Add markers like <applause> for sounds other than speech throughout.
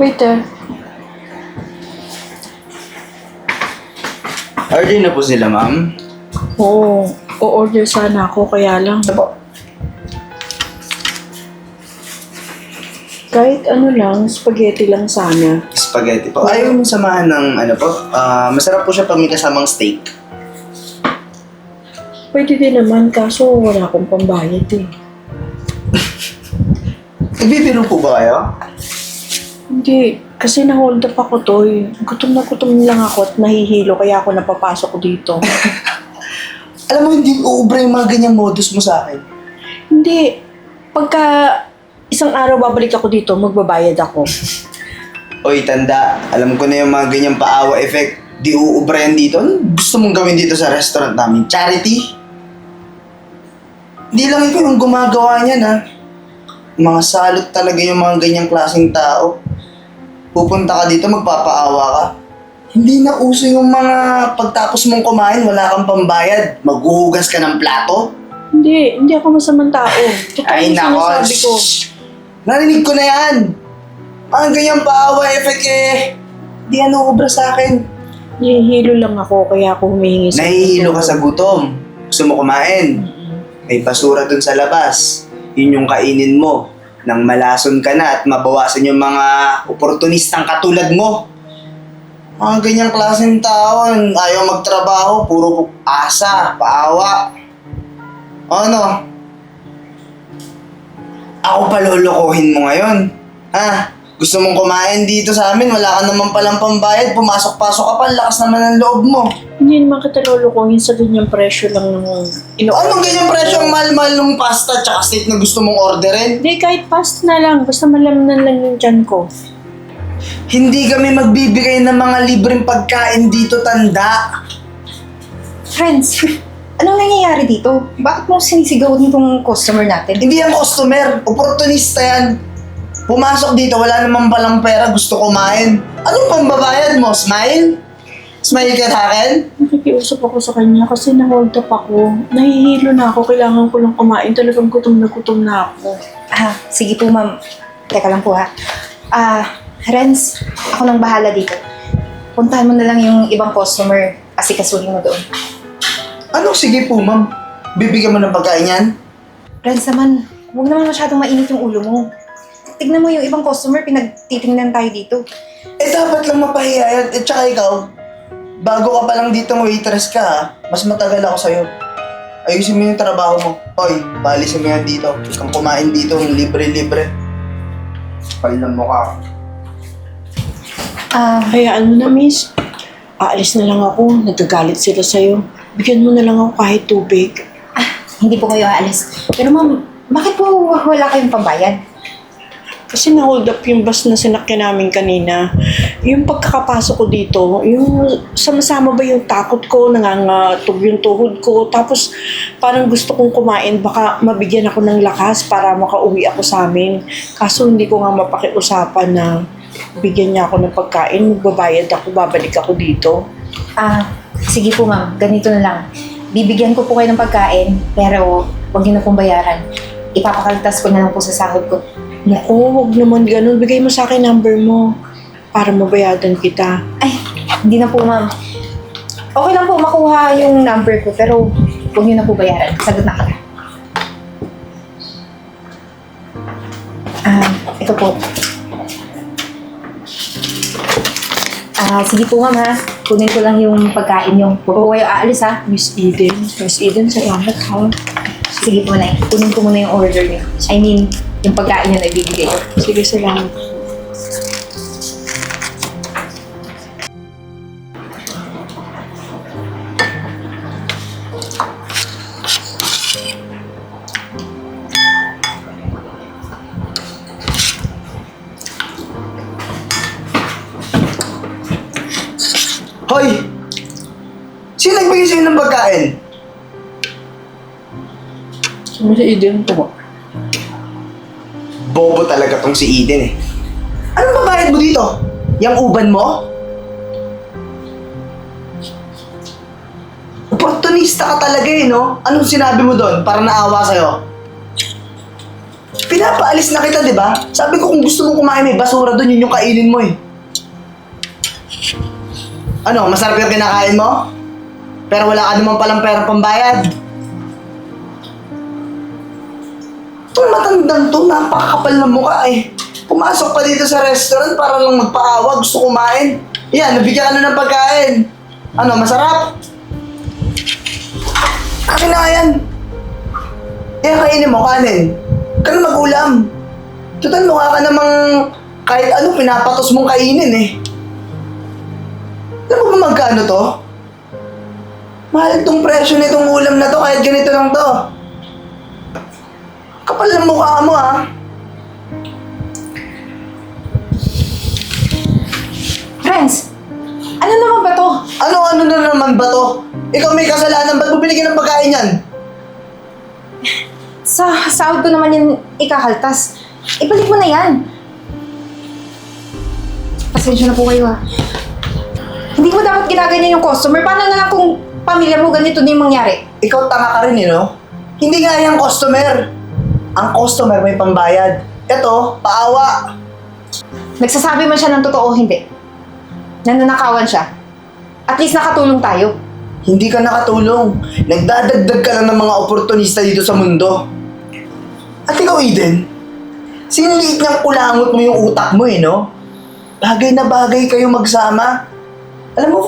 Waiter. Order na po sila, ma'am. Oo. O-order sana ako, kaya lang. Ito po. Kahit ano lang, spaghetti lang sana. Spaghetti po. Ayaw mo samahan ng ano po? Ah, masarap po siya pag may kasamang steak. Pwede din naman, kaso wala akong pambayad eh. <laughs> Nagbibiro po ba kayo? Hindi, kasi na-hold up ako to eh. Gutom na gutom lang ako at nahihilo kaya ako napapasok dito. <laughs> Alam mo, hindi uubra yung mga ganyang modus mo sa akin. Hindi, pagka isang araw babalik ako dito, magbabayad ako. <laughs> Oy, tanda. Alam ko na yung mga ganyang paawa effect. Di uubra yan dito. Ano gusto mong gawin dito sa restaurant namin? Charity? Hindi lang ikaw yung gumagawa niyan, ha? Mga salot talaga yung mga ganyang klaseng tao. Pupunta ka dito, magpapaawa ka. Hindi na uso yung mga pagtapos mong kumain, wala kang pambayad. Maghuhugas ka ng plato. Hindi, hindi ako masamang tao. Totoo Ay, yung nako. sinasabi ko. shh. Narinig ko na yan. Mga ganyang paawa effect eh. Di ano ubra sa akin. Nahihilo lang ako, kaya ako humihingi sa Nahihilo ka sa gutom. Gusto mo kumain. May basura dun sa labas. Yun yung kainin mo. Nang malason ka na at mabawasan yung mga oportunistang katulad mo. Mga ganyang klaseng tao, ayaw magtrabaho, puro asa, paawa. Ano? Ako pa lolokohin mo ngayon. Ha? Gusto mong kumain dito sa amin, wala ka naman palang pambayad, pumasok-pasok ka pa, ang lakas naman ng loob mo. Hindi naman kita lulukuhin sa ganyang presyo lang ng ino Anong ganyang presyo ang mahal-mahal ng pasta tsaka steak na gusto mong orderin? Hindi, kahit pasta na lang. Basta malamnan lang yung tiyan ko. Hindi kami magbibigay ng mga libreng pagkain dito, tanda. Friends, anong nangyayari dito? Bakit mo sinisigaw nitong customer natin? Hindi yan customer, oportunista yan. Pumasok dito, wala namang palang pera, gusto kumain. Anong pambabayad mo? Smile? Smile ka sa akin? Nakikiusap ako sa kanya kasi na-hold up ako. Nahihilo na ako. Kailangan ko lang kumain. Talagang gutom na gutom na ako. Ah, sige po ma'am. Teka lang po ha. Ah, Renz, ako nang bahala dito. Puntahan mo na lang yung ibang customer kasi kasuhin mo doon. Ano? Sige po, ma'am. Bibigyan mo ng pagkain yan? Renz naman, huwag naman masyadong mainit yung ulo mo. Tignan mo yung ibang customer, pinagtitingnan tayo dito. Eh, dapat lang mapahiya yan. Eh, tsaka ikaw, bago ka pa lang dito waitress ka, ha? Mas matagal ako sa'yo. Ayusin mo yung trabaho mo. Hoy, paalisin mo yan dito. Kang kumain dito, yung libre-libre. Kapal ng mukha. Ah, Hayaan mo na, miss. Aalis na lang ako. Nagagalit sila sa'yo. Bigyan mo na lang ako kahit tubig. hindi po kayo aalis. Pero ma'am, bakit po wala kayong pambayad? Kasi na-hold up yung bus na sinakyan namin kanina. Yung pagkakapasok ko dito, yung sama-sama ba yung takot ko, nangangatog yung tuhod ko. Tapos parang gusto kong kumain, baka mabigyan ako ng lakas para makauwi ako sa amin. Kaso hindi ko nga mapakiusapan na bigyan niya ako ng pagkain, magbabayad ako, babalik ako dito. Ah, sige po ma'am, ganito na lang. Bibigyan ko po kayo ng pagkain, pero huwag niyo na pong bayaran. Ipapakaltas ko na lang po sa sahod ko. Naku, huwag naman ganun. Bigay mo sa akin number mo para mabayadan kita. Ay, hindi na po ma'am. Okay lang po makuha yung number ko, pero huwag niyo na po bayaran. Sagot na kami. Ah, ito po. Ah, sige po ma'am ha. Kunin ko lang yung pagkain yung Huwag po kayo aalis ha. Miss Eden. Miss Eden, salamat ha. Sige po na Kunin ko muna yung order niyo. I mean, yung pagkain na ibibigay ko. Sige, salamat. Hoy! Sino nagbigay sa'yo ng pagkain? Miss Eden po. Bobo talaga tong si Eden eh. Anong babayad mo dito? Yang uban mo? Oportunista ka talaga eh, no? Anong sinabi mo doon para naawa sa'yo? Pinapaalis na kita, di ba? Sabi ko kung gusto mo kumain may basura doon, yun yung kainin mo eh. Ano, masarap yung kinakain mo? Pero wala ka naman palang pera pambayad. Itong matandang to, napakakapal ng mukha eh. Pumasok pa dito sa restaurant para lang magpaawa, gusto kumain. Yan, nabigyan ka na ng pagkain. Ano, masarap? Akin na yan. Yan, kainin mo, kanin. Ka na mag-ulam. Total, mukha ka namang kahit ano, pinapatos mong kainin eh. Alam mo ba magkano to? Mahal tong presyo nitong ulam na to kahit ganito lang to. Kapal ng mukha mo ah. Friends, ano naman ba to? Ano-ano na naman ba to? Ikaw may kasalanan, ba't mo binigyan ng pagkain yan? Sa sahod ko naman yung ikakaltas. Ibalik mo na yan. Pasensya na po kayo ha. Hindi mo dapat ginaganyan yung customer. Paano na lang kung pamilya mo ganito na yung mangyari? Ikaw tanga ka rin eh, no? Hindi nga yung customer. Ang customer may pambayad. Ito, paawa. Nagsasabi man siya ng totoo hindi. Nananakawan siya. At least nakatulong tayo. Hindi ka nakatulong. Nagdadagdag ka lang ng mga oportunista dito sa mundo. At ikaw, Eden, siniliit niyang kulangot mo yung utak mo eh, no? Bagay na bagay kayo magsama. Alam mo,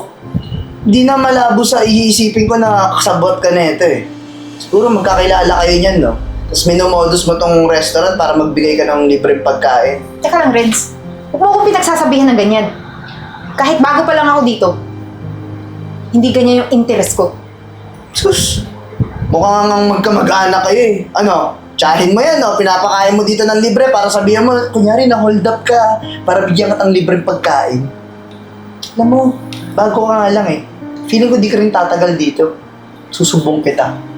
di na malabo sa iisipin ko na kasabot ka na ito eh. Siguro magkakilala kayo niyan, no? Tapos minomodus mo tong restaurant para magbigay ka ng libreng pagkain. Teka lang, Renz. Huwag mo akong pinagsasabihan ng ganyan. Kahit bago pa lang ako dito, hindi ganyan yung interest ko. Sus, mukhang nga magkamag-anak kayo eh. Ano, tsahin mo yan, no? pinapakain mo dito ng libre para sabihan mo, kunyari na-hold up ka para bigyan ka ng libreng pagkain. Alam mo, bago ka nga lang eh. Feeling ko di ka rin tatagal dito. Susubong kita.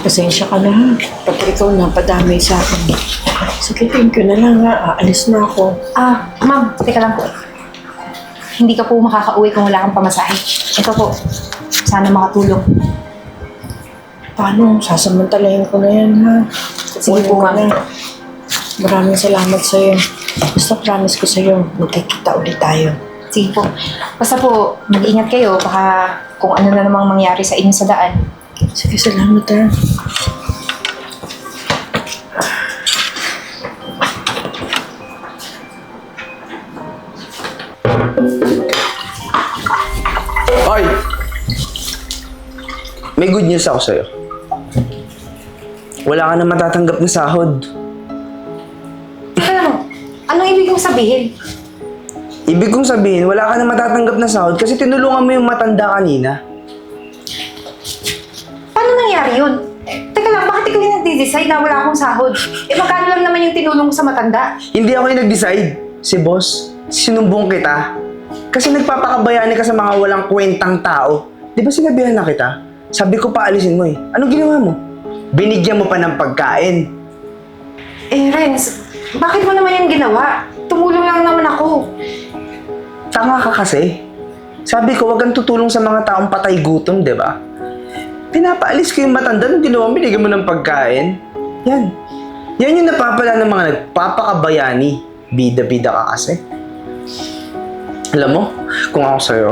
Pasensya ka na ha. Pag ikaw na padamay sa akin. Sige, thank you na lang ha. Aalis na ako. Ah, ma'am, teka lang po. Hindi ka po makakauwi kung wala kang pamasahe. Ito po, sana makatulong. Paano? Sasamantalahin ko na yan ha. Sige po, ma'am. na. Maraming salamat sa'yo. Basta promise ko sa'yo, magkikita ulit tayo. Sige po. Basta po, mag-ingat kayo. Baka kung ano na namang mangyari sa inyo sa daan. Sige, salamat ha. Hoy! May good news ako sa'yo. Wala ka na matatanggap na sahod. Teka lang, anong ibig kong sabihin? Ibig kong sabihin, wala ka na matatanggap na sahod kasi tinulungan mo yung matanda kanina. Paano nangyari yun? Teka lang, bakit ikaw yung nagde-decide na wala akong sahod? Eh, magkano lang naman yung tinulong ko sa matanda? Hindi ako yung nag-decide. Si boss, sinumbong kita. Kasi nagpapakabayani ka sa mga walang kwentang tao. Di ba sinabihan na kita? Sabi ko pa alisin mo eh. Anong ginawa mo? Binigyan mo pa ng pagkain. Eh, Renz, bakit mo naman yung ginawa? Tumulong lang naman ako. Tanga ka kasi. Sabi ko, wag kang tutulong sa mga taong patay gutom, di ba? Pinapaalis ko yung matanda nung ginawa mo, binigyan mo ng pagkain. Yan. Yan yung napapala ng mga nagpapakabayani. Bida-bida ka kasi. Alam mo, kung ako sa'yo,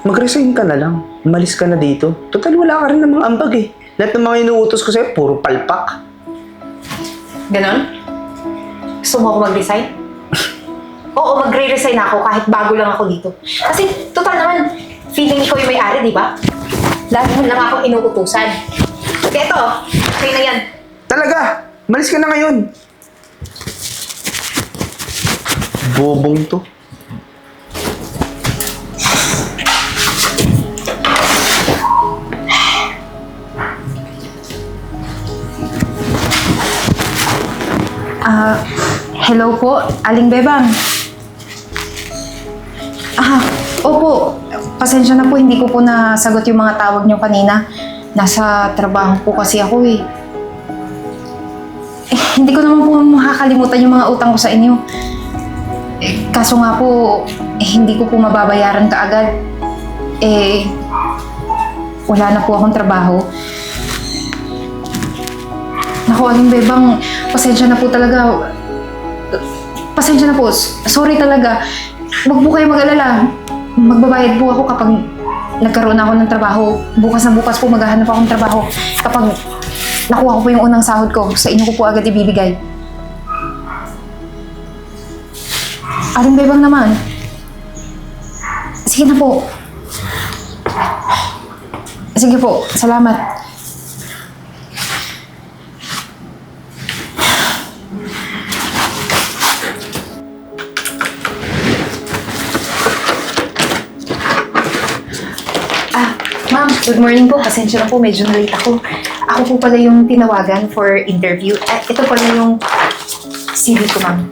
mag-resign ka na lang. Umalis ka na dito. Total, wala ka rin namang ambag eh. Lahat ng mga inuutos ko sa'yo, puro palpak. Ganon? Gusto mo ako mag-resign? <laughs> Oo, magre-resign ako kahit bago lang ako dito. Kasi, total naman, feeling ikaw yung may-ari, di ba? Lagi mo lang akong inuutusan. Kaya ito, okay na yan. Talaga! Malis ka na ngayon! Bobong to. Ah, hello po, Aling Bebang. Ah, opo. Pasensya na po, hindi ko po nasagot yung mga tawag niyo kanina. Nasa trabaho po kasi ako eh. Eh, hindi ko naman po makakalimutan yung mga utang ko sa inyo. Eh, kaso nga po, eh, hindi ko po mababayaran kaagad. Eh, wala na po akong trabaho. Naku, Aling Bebang, pasensya na po talaga. Pasensya na po. Sorry talaga. Huwag po kayo mag-alala. Magbabayad po ako kapag nagkaroon ako ng trabaho. Bukas na bukas po maghahanap akong trabaho. Kapag nakuha ko po yung unang sahod ko, sa inyo ko po agad ibibigay. Aling Bebang naman. Sige na po. Sige po, salamat. Good morning po. Pasensya na po, medyo na-late ako. Ako po pala yung tinawagan for interview. Eh, ito pala yung CV ko, ma'am.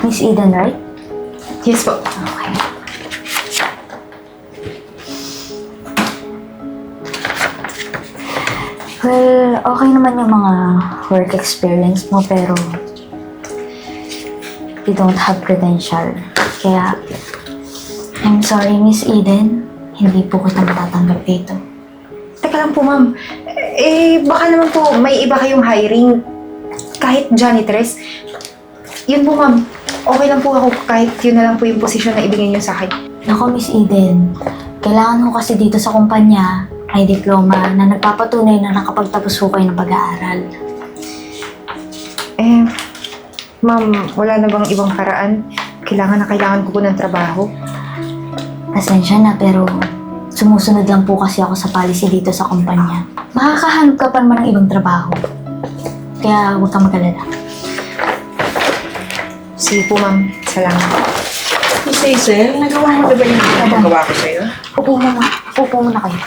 Miss Eden, right? Yes po. Okay. Well, okay naman yung mga work experience mo, pero you don't have credential. Kaya, I'm sorry, Miss Eden. Hindi po kita matatanggap dito. Teka lang po, ma'am. Eh, baka naman po may iba kayong hiring. Kahit janitress. Yun po, ma'am. Okay lang po ako kahit yun na lang po yung posisyon na ibigay niyo sa akin. Nako, Miss Eden. Kailangan ko kasi dito sa kumpanya ay diploma na nagpapatunay na nakapagtapos ko kayo ng pag-aaral. Eh, ma'am, wala na bang ibang paraan? Kailangan na kailangan ko po ng trabaho. Pasensya na pero sumusunod lang po kasi ako sa policy dito sa kumpanya. Makakahanap ka pa naman ng ibang trabaho. Kaya huwag kang mag-alala. Sige po, ma'am. Salamat. Miss Hazel, nagawa mo na ba yung pinapagawa ko sa'yo? Upo muna. Upo muna kayo.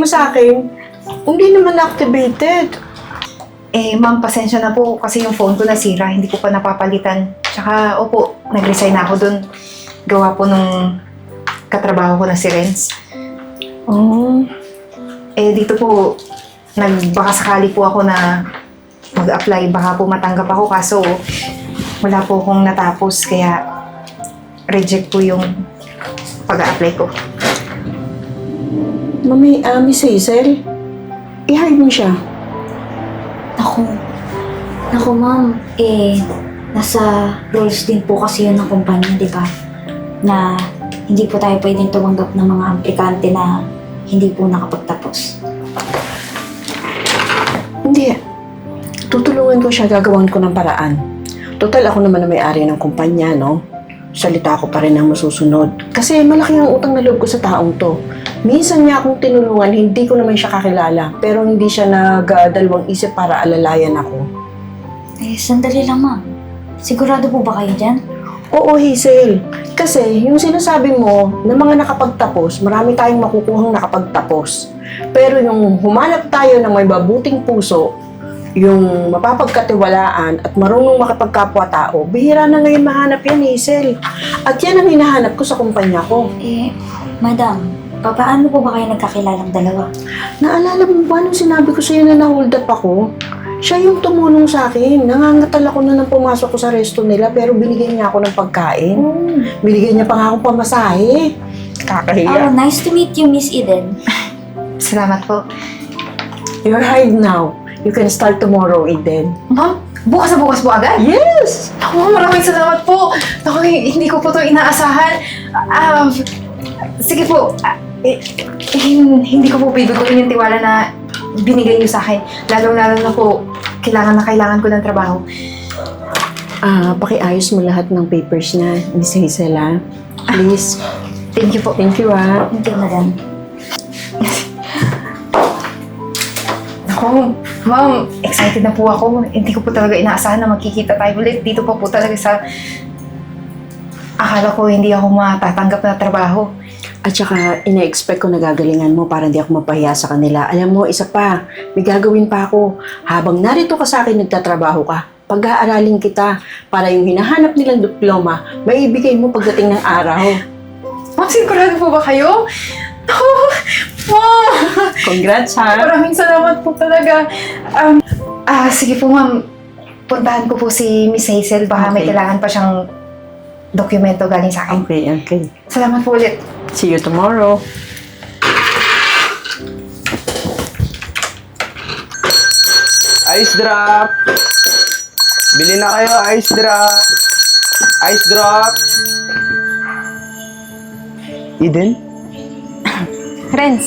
Mo sa akin, hindi naman activated. Eh, ma'am, pasensya na po kasi yung phone ko nasira. Hindi ko pa napapalitan. Tsaka, opo, nag-resign na ako dun. Gawa po nung katrabaho ko na si Renz. Oh. Eh, dito po, nagbaka sakali po ako na mag-apply. Baka po matanggap ako kaso wala po akong natapos kaya reject po yung pag-apply ko. Mami, ah, Miss Hazel, i-hire mo siya. Naku. Naku, ma'am. Eh, nasa rules din po kasi yun ng kumpanya, di ba? Na hindi po tayo pwedeng tumanggap ng mga aplikante na hindi po nakapagtapos. Hindi. Tutulungan ko siya, gagawan ko ng paraan. Total, ako naman na may-ari ng kumpanya, no? Salita ko pa rin ang masusunod. Kasi malaki ang utang na loob ko sa taong to. Minsan niya akong tinulungan, hindi ko naman siya kakilala. Pero hindi siya nagdalawang isip para alalayan ako. Eh, sandali lang, ma'am. Sigurado po ba kayo dyan? Oo, Hazel. Kasi yung sinasabi mo na mga nakapagtapos, marami tayong makukuhang nakapagtapos. Pero yung humanap tayo ng may mabuting puso, yung mapapagkatiwalaan at marunong makipagkapwa-tao, bihira na ngayon mahanap yan, Hazel. At yan ang hinahanap ko sa kumpanya ko. Eh, madam, papaano po ba kayo nagkakilalang dalawa? Naalala mo ba nung sinabi ko sa'yo na na-hold up ako? Siya yung tumulong sa akin. Nangangatal ako na nang pumasok ko sa resto nila pero binigyan niya ako ng pagkain. Binigyan niya pa nga akong pamasahe. Kakahiya. Oh, nice to meet you, Miss Eden. <laughs> Salamat po. You're hired now. You can start tomorrow, Eden. Ma'am, bukas na bukas po agad? Yes! Ako, maraming salamat po. Ako, hindi ko po ito inaasahan. Ah, sige po. Eh, eh, hindi ko po bibigutin yung tiwala na binigay niyo sa akin. Lalo-lalo na po, kailangan na kailangan ko ng trabaho. Ah, pakiayos mo lahat ng papers niya, Miss Hazel, ah. Please. Thank you po. Thank you, ah. Thank you, madam. Ako, ma'am, excited na po ako. Hindi ko po talaga inaasahan na magkikita tayo ulit. Dito pa po talaga sa... Akala ko hindi ako matatanggap na trabaho. At saka, ina-expect ko na gagalingan mo para hindi ako mapahiya sa kanila. Alam mo, isa pa, may gagawin pa ako. Habang narito ka sa akin, nagtatrabaho ka, pag-aaralin kita para yung hinahanap nilang diploma, maibigay mo pagdating ng araw. Ma'am, sigurado po ba kayo? Oh, ma'am! Congrats ha! Maraming salamat po talaga. Um, ah, sige po ma'am. Puntahan ko po si Miss Hazel. Baka may Okay. kailangan pa siyang dokumento galing sa akin. Okay, okay. Salamat po ulit. See you tomorrow. Ice drop! Bili na kayo, ice drop! Ice drop! Eden? Renz.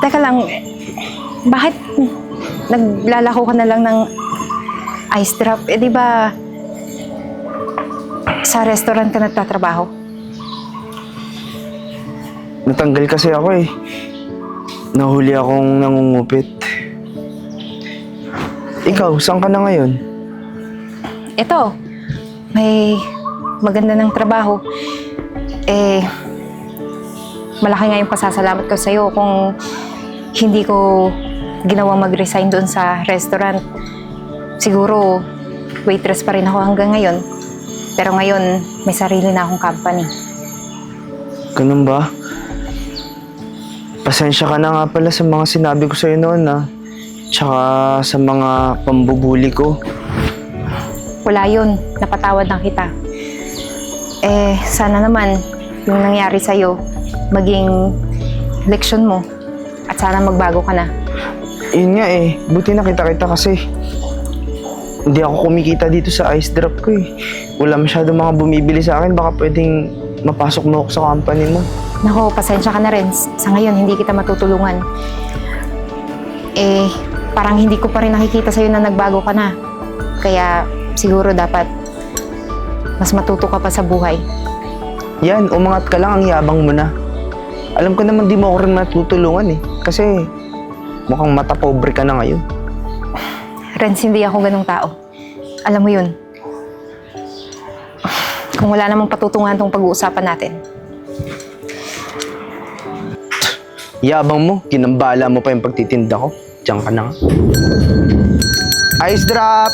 Teka lang, bakit naglalako ka na lang ng ice drop? Eh di ba sa restaurant ka nagtatrabaho? Natanggal kasi ako eh. Nahuli akong nangungupit. Ikaw, saan ka na ngayon? Ito, may maganda ng trabaho. Eh, malaki nga yung pasasalamat ko sa'yo kung hindi ko ginawa mag-resign doon sa restaurant. Siguro, waitress pa rin ako hanggang ngayon. Pero ngayon, may sarili na akong company. Ganun ba? Pasensya ka na nga pala sa mga sinabi ko sa'yo noon ah. Tsaka sa mga pambubuli ko. Wala yun, napatawad na kita. Eh, sana naman, yung nangyari sa'yo, maging leksyon mo. At sana magbago ka na. Yun nga eh, buti nakita kita kasi. Hindi ako kumikita dito sa ice drop ko eh. Wala masyado mga bumibili sa akin, baka pwedeng mapasok mo ako sa company mo. Nako, pasensya ka na rin. Sa ngayon, hindi kita matutulungan. Eh, parang hindi ko pa rin nakikita sa'yo na nagbago ka na. Kaya, siguro dapat mas matuto ka pa sa buhay. Yan, umangat ka lang, ang yabang mo na. Alam ko naman di mo ako rin matutulungan eh. Kasi mukhang mata pobre ka na ngayon. Renz, hindi ako ganong tao. Alam mo yun. Kung wala namang patutungan tong pag-uusapan natin, Yabang mo, kinambala mo pa yung pagtitinda ko. Diyan ka na nga. Ice drop!